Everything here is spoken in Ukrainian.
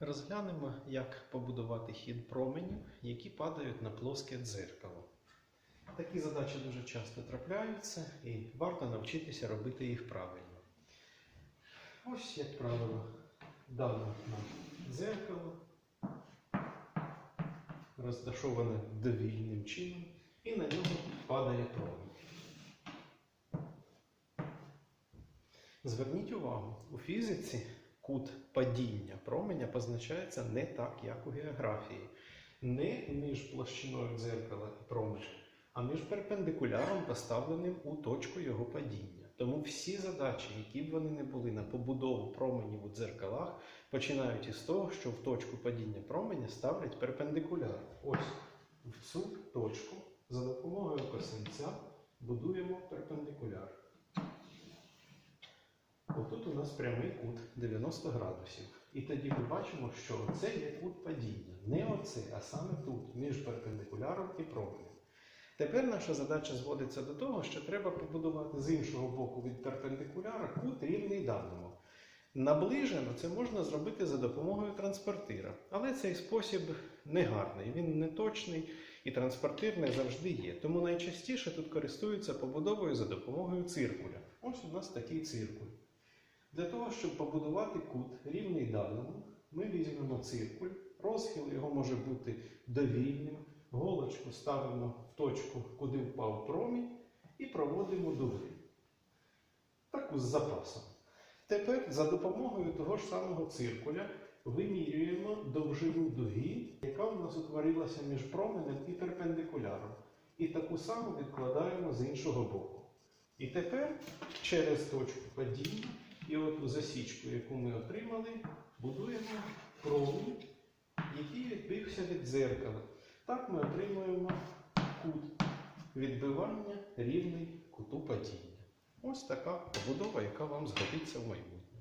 Розглянемо, як побудувати хід променів, які падають на плоске дзеркало. Такі задачі дуже часто трапляються і варто навчитися робити їх правильно. Ось, як правило, дано нам дзеркало, розташоване довільним чином, і на нього падає промінь. Зверніть увагу, у фізиці кут падіння променя позначається не так, як у географії. Не між площиною дзеркала і променем, а між перпендикуляром, поставленим у точку його падіння. Тому всі задачі, які б вони не були на побудову променів у дзеркалах, починають із того, що в точку падіння променя ставлять перпендикуляр. Ось в цю точку за допомогою косинця будуємо перпендикуляр. Нас прямий кут 90 градусів. І тоді ми бачимо, що це є кут падіння. Не оце, а саме тут, між перпендикуляром і променем. Тепер наша задача зводиться до того, що треба побудувати з іншого боку від перпендикуляра кут рівний даному. Наближено це можна зробити за допомогою транспортира. Але цей спосіб не гарний, він не точний і транспортир не завжди є. Тому найчастіше тут користуються побудовою за допомогою циркуля. Ось у нас такий циркуль. Для того, щоб побудувати кут рівний даному, ми візьмемо циркуль, розхил його може бути довільним, голочку ставимо в точку, куди впав промінь, і проводимо дуги. Таку з запасом. Тепер за допомогою того ж самого циркуля вимірюємо довжину дуги, яка у нас утворилася між променем і перпендикуляром. І таку саму відкладаємо з іншого боку. І тепер через точку падіння і оту засічку, яку ми отримали, будуємо промінь, який відбився від дзеркала. Так ми отримуємо кут відбивання рівний куту падіння. Ось така побудова, яка вам згодиться в майбутньому.